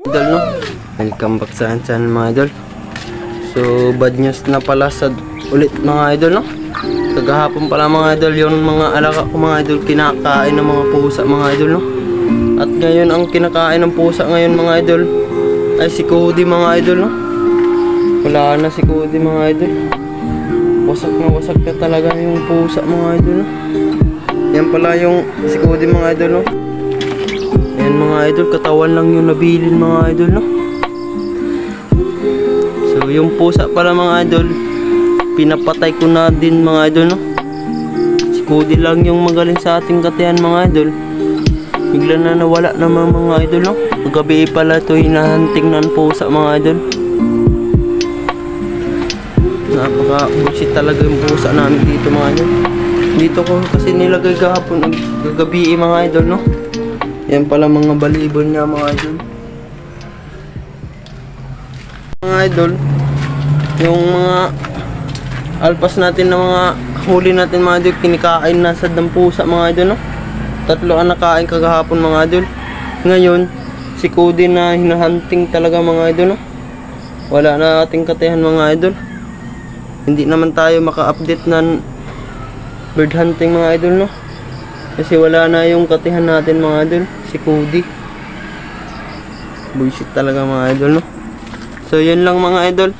idol no? Welcome back sa channel mga idol. So bad news na pala sa ulit mga idol no? Kagahapon pala mga idol yung mga alaka ko mga idol kinakain ng mga pusa mga idol no? At ngayon ang kinakain ng pusa ngayon mga idol ay si Cody mga idol no? Wala na si Cody mga idol. Wasak na wasak na talaga yung pusa mga idol no? Yan pala yung si Cody mga idol no mga idol, katawan lang yung nabilin mga idol, no? So, yung pusa pala mga idol, pinapatay ko na din mga idol, no? Si Cody lang yung magaling sa ating katihan mga idol. Bigla na nawala naman mga idol, no? Gabi pala ito hinahunting ng pusa mga idol. Napaka bullshit talaga yung pusa namin dito mga idol. Dito ko kasi nilagay gahapon, gagabi mga idol, no? Yan pala mga balibon niya mga idol. Mga idol, yung mga alpas natin na mga huli natin mga idol, kinikain na sa dampusa mga idol, no? Tatlo ang nakain kagahapon mga idol. Ngayon, si Cody na hinahunting talaga mga idol, no? Wala na ating katihan mga idol. Hindi naman tayo maka-update ng bird hunting mga idol, no? Kasi wala na yung katihan natin mga idol, si Cody. Bullshit talaga mga idol, no? So, yun lang mga idol.